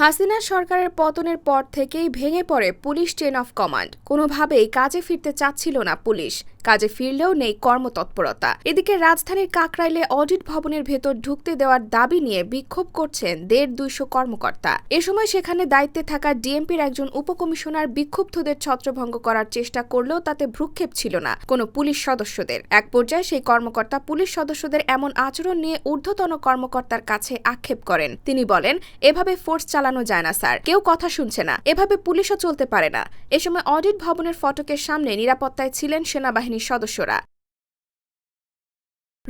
হাসিনা সরকারের পতনের পর থেকেই ভেঙে পড়ে পুলিশ চেন অফ কমান্ড কোনোভাবেই কাজে ফিরতে চাচ্ছিল না পুলিশ। কাজে ফিরলেও নেই কর্মতৎপরতা। এদিকে রাজধানীর কাকরাইলে অডিট ভবনের ভেতর ঢুকতে দেওয়ার দাবি নিয়ে বিক্ষোভ করছেন দেড় দুইশো কর্মকর্তা। এ সময় সেখানে দায়িত্বে থাকা ডিএমপির একজন উপকমিশনার বিক্ষুব্ধদের ছত্রভঙ্গ করার চেষ্টা করলেও তাতে ভ্রুক্ষেপ ছিল না কোনো পুলিশ সদস্যদের। এক পর্যায়ে সেই কর্মকর্তা পুলিশ সদস্যদের এমন আচরণ নিয়ে ঊর্ধ্বতন কর্মকর্তার কাছে আক্ষেপ করেন। তিনি বলেন, এভাবে ফোর্স চালানো যায় না, স্যার। কেউ কথা শুনছে না। এভাবে পুলিশও চলতে পারে না। এ সময় অডিট ভবনের ফটকের সামনে নিরাপত্তায় ছিলেন সেনাবাহিনীর সদস্যরা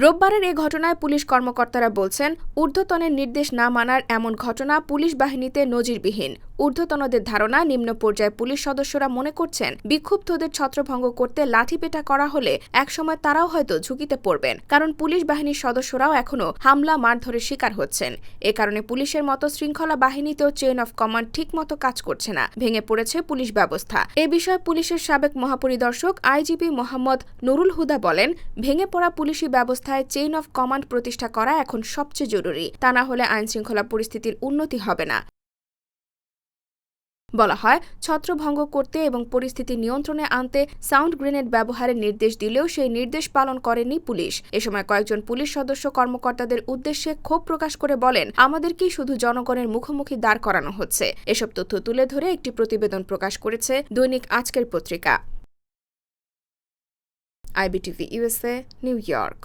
রোববারের এ ঘটনায় পুলিশ কর্মকর্তারা বলছেন, ঊর্ধ্বতনের নির্দেশ না মানার এমন ঘটনা পুলিশ বাহিনীতে নজিরবিহীন। ঊর্ধ্বতনদের ধারণা, নিম্ন পর্যায়ে পুলিশ সদস্যরা মনে করছেন, বিক্ষুব্ধদের ছত্রভঙ্গ করতে লাঠিপেটা করা হলে একসময় তারাও হয়তো ঝুঁকিতে পড়বেন। কারণ পুলিশ বাহিনীর সদস্যরাও এখনও হামলা মারধরের শিকার হচ্ছেন। এ কারণে পুলিশের মতো শৃঙ্খলা বাহিনীতেও চেইন অফ কমান্ড ঠিকমতো কাজ করছে না। ভেঙে পড়েছে পুলিশ ব্যবস্থা। এ বিষয়ে পুলিশের সাবেক মহাপরিদর্শক আইজিপি মোহাম্মদ নুরুল হুদা বলেন, ভেঙে পড়া পুলিশি ব্যবস্থায় চেইন অফ কমান্ড প্রতিষ্ঠা করা এখন সবচেয়ে জরুরি। তা না হলে আইনশৃঙ্খলা পরিস্থিতির উন্নতি হবে না। বলা হয়, ছত্রভঙ্গ করতে এবং পরিস্থিতি নিয়ন্ত্রণে আনতে সাউন্ড গ্রেনেড ব্যবহারের নির্দেশ দিলেও সেই নির্দেশ পালন করেনি পুলিশ। এ সময় কয়েকজন পুলিশ সদস্য কর্মকর্তাদের উদ্দেশ্যে ক্ষোভ প্রকাশ করে বলেন আমাদেরকেই শুধু জনগণের মুখোমুখি দাঁড় করানো হচ্ছে? এসব তথ্য তুলে ধরে একটি প্রতিবেদন প্রকাশ করেছে দৈনিক আজকের পত্রিকা। IBTV USA New York.